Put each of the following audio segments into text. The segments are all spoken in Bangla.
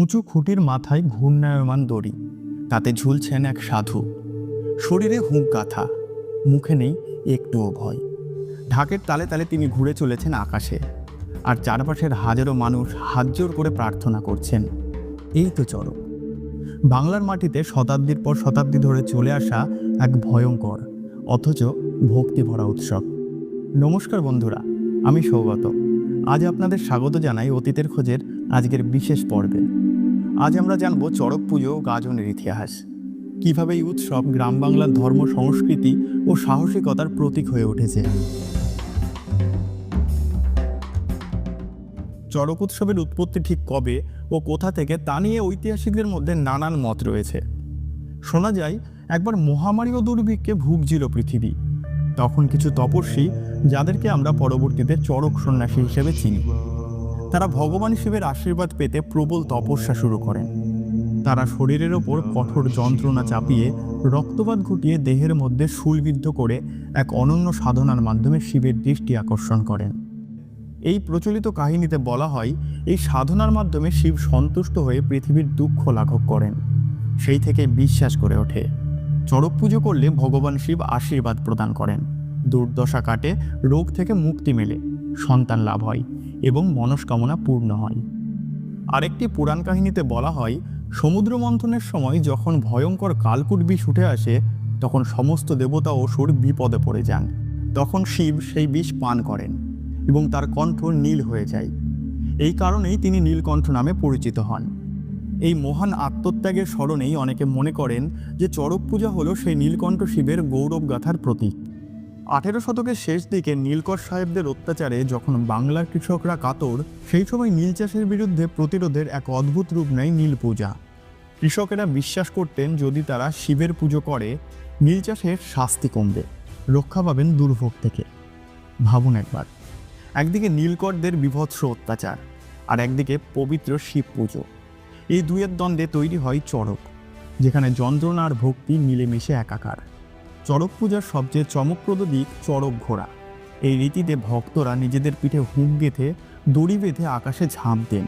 উঁচু খুঁটির মাথায় ঘূর্ণায়মান দড়ি। তাতে ঝুলছেন এক সাধু। শরীরে হুঁক গাথা, মুখে নেই একটুও ভয়। ঢাকের তালে তালে তিনি ঘুরে চলেছেন আকাশে। আর চারপাশের হাজারো মানুষ হাত জোর করে প্রার্থনা করছেন, এই তো চরক বাংলার মাটিতে শতাব্দীর পর শতাব্দী ধরে চলে আসা এক ভয়ঙ্কর, অথচ ভক্তি ভরা উৎসব। নমস্কার বন্ধুরা, আমি সৌগত। আজ আপনাদের স্বাগত জানাই অতীতের খোঁজের আজকের বিশেষ পর্বে। আজ আমরা জানব চড়ক পুজো, গাজনের ইতিহাস। কীভাবে এই উৎসব গ্রাম বাংলার ধর্ম, সংস্কৃতি ও সাহসিকতার প্রতীক হয়ে উঠেছে। চড়ক উৎসবের উৎপত্তি ঠিক কবে ও কোথা থেকে তা নিয়ে ঐতিহাসিকদের মধ্যে নানান মত রয়েছে। শোনা যায়, একবার মহামারী ও দুর্ভিক্ষে ভুগছিল পৃথিবী। তখন কিছু তপস্বী, যাদেরকে আমরা পরবর্তীতে চড়ক সন্ন্যাসী হিসেবে চিনি। তারা ভগবান শিবের আশীর্বাদ পেতে প্রবল তপস্যা শুরু করেন। তারা শরীরের ওপর কঠোর যন্ত্রণা চাপিয়ে রক্তপাত ঘটিয়ে দেহের মধ্যে শুলবিদ্ধ করে এক অনন্য সাধনার মাধ্যমে শিবের দৃষ্টি আকর্ষণ করেন। এই প্রচলিত কাহিনীতে বলা হয়, এই সাধনার মাধ্যমে শিব সন্তুষ্ট হয়ে পৃথিবীর দুঃখ লাঘব করেন। সেই থেকে বিশ্বাস করে ওঠে। চড়ক পুজো করলে ভগবান শিব আশীর্বাদ প্রদান করেন। দুর্দশা কাটে, রোগ থেকে মুক্তি মেলে, সন্তান লাভ হয়। এবং মনস্কামনা পূর্ণ হয়। আরেকটি পুরাণ কাহিনীতে বলা হয়, সমুদ্র মন্থনের সময় যখন ভয়ঙ্কর কালকুট বিষ উঠে আসে, তখন সমস্ত দেবতা অসুর বিপদে পড়ে যান। তখন শিব সেই বিষ পান করেন এবং তার কণ্ঠ নীল হয়ে যায়। এই কারণেই তিনি নীলকণ্ঠ নামে পরিচিত হন। এই মহান আত্মত্যাগের স্মরণেই অনেকে মনে করেন যে চড়ক পূজা হলো সেই নীলকণ্ঠ শিবের গৌরব গাথার প্রতীক। আঠেরো শতকের শেষ দিকে নীলকর সাহেবদের অত্যাচারে যখন বাংলার কৃষকরা কাতর, সেই সময় নীল চাষের বিরুদ্ধে প্রতিরোধের এক অদ্ভুত রূপ নেয় নীল পূজা। কৃষকেরা বিশ্বাস করতেন যদি তারা শিবের পুজো করে, নীল চাষের শাস্তি কমবে। রক্ষা পাবেন দুর্ভোগ থেকে। ভাবুন একবার। একদিকে নীলকরদের বিভৎস অত্যাচার, আর একদিকে পবিত্র শিব পুজো। এই দুয়ের দ্বন্দ্বে তৈরি হয় চড়ক, যেখানে যন্ত্রণা আর ভক্তি মিলেমিশে একাকার। চড়ক পূজার সবচেয়ে চমকপ্রদ দিক চড়ক ঘোড়া। এই রীতিতে ভক্তরা নিজেদের পিঠে হুঁক গেঁথে, দড়ি বেঁধে আকাশে ঝাঁপ দেন।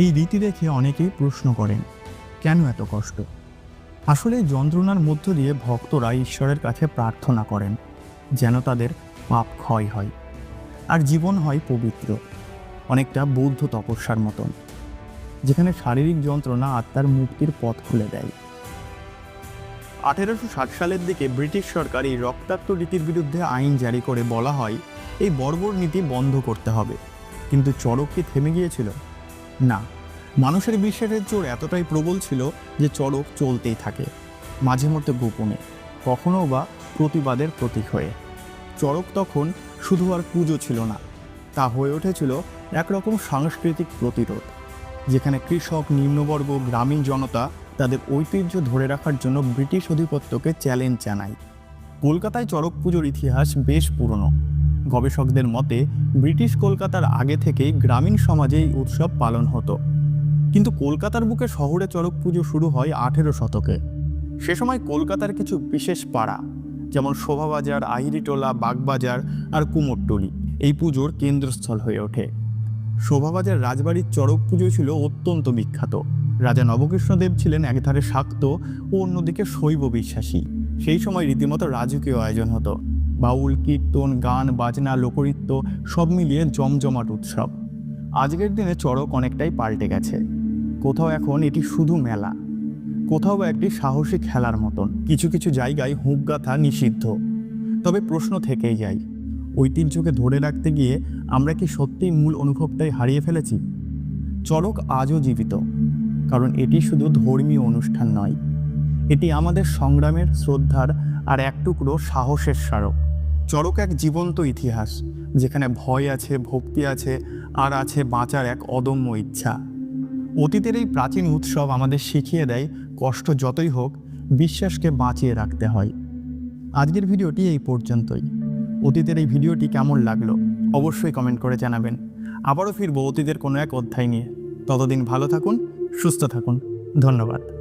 এই রীতি দেখে অনেকেই প্রশ্ন করেন, কেন এত কষ্ট? আসলে যন্ত্রণার মধ্য দিয়ে ভক্তরা ঈশ্বরের কাছে প্রার্থনা করেন, যেন তাদের পাপ ক্ষয় হয়, আর জীবন হয় পবিত্র, অনেকটা বৌদ্ধ তপস্যার মতন, যেখানে শারীরিক যন্ত্রণা আত্মার মুক্তির পথ খুলে দেয়। আঠেরোশো ষাট সালের দিকে ব্রিটিশ সরকার এই রক্তাক্ত রীতির বিরুদ্ধে আইন জারি করে বলা হয়, এই বর্বর নীতি বন্ধ করতে হবে। কিন্তু চড়ক কি থেমে গিয়েছিল? না। মানুষের বিশ্বাসের জোর এতটাই প্রবল ছিল যে চড়ক চলতেই থাকে, মাঝে মধ্যে গোপনে কখনো বা প্রতিবাদের প্রতীক হয়ে। চড়ক তখন শুধু আর পুজো ছিল না, তা হয়ে উঠেছিল একরকম সাংস্কৃতিক প্রতিরোধ, যেখানে কৃষক, নিম্নবর্গ, গ্রামীণ জনতা তাদের ঐতিহ্য ধরে রাখার জন্য ব্রিটিশ আধিপত্যকে চ্যালেঞ্জ জানায়। কলকাতায় চড়ক পুজোর ইতিহাস বেশ পুরনো। গবেষকদের মতে, ব্রিটিশ কলকাতার আগে থেকেই গ্রামীণ সমাজে এই উৎসব পালন হতো। কিন্তু কলকাতার বুকে শহরে চড়ক পুজো শুরু হয় আঠেরো শতকে। সে সময় কলকাতার কিছু বিশেষ পাড়া, যেমন শোভাবাজার আহিরিটোলা বাগবাজার আর কুমোরটুলি, এই পুজোর কেন্দ্রস্থল হয়ে ওঠে। শোভাবাজার রাজবাড়ির চড়ক পুজো ছিল অত্যন্ত বিখ্যাত। রাজা নবকৃষ্ণদেব ছিলেন একধারে শাক্ত ও অন্যদিকে শৈব বিশ্বাসী। সেই সময় রীতিমতো রাজকীয় আয়োজন হতো। বাউল, কীর্তন, গান, বাজনা, লোকনৃত্য সব মিলিয়ে জমজমাট উৎসব। আজকের দিনে চড়ক অনেকটাই পাল্টে গেছে। কোথাও এখন এটি শুধু মেলা। কোথাও বা একটি সাহসী খেলার মতন। কিছু কিছু জায়গায় হুঁক গাথা নিষিদ্ধ। তবে প্রশ্ন থেকেই যায় ঐতিহ্যকে ধরে রাখতে গিয়ে আমরা কি সত্যিই মূল অনুভবটাই হারিয়ে ফেলেছি? চড়ক আজও জীবিত, কারণ এটি শুধু ধর্মীয় অনুষ্ঠান নয়। এটি আমাদের সংগ্রামের শ্রদ্ধার আর এক টুকরো সাহসের স্মারক। চড়ক এক জীবন্ত ইতিহাস, যেখানে ভয় আছে, ভক্তি আছে, আর আছে বাঁচার এক অদম্য ইচ্ছা। অতীতের এই প্রাচীন উৎসব আমাদের শিখিয়ে দেয়, কষ্ট যতই হোক, বিশ্বাসকে বাঁচিয়ে রাখতে হয়। আজকের ভিডিওটি এই পর্যন্তই। অতীতের এই ভিডিওটি কেমন লাগল অবশ্যই কমেন্ট করে জানাবেন। আবারও ফিরবো অতীতের কোনো এক অধ্যায় নিয়ে। ততদিন ভালো থাকুন, সুস্থ থাকুন। ধন্যবাদ।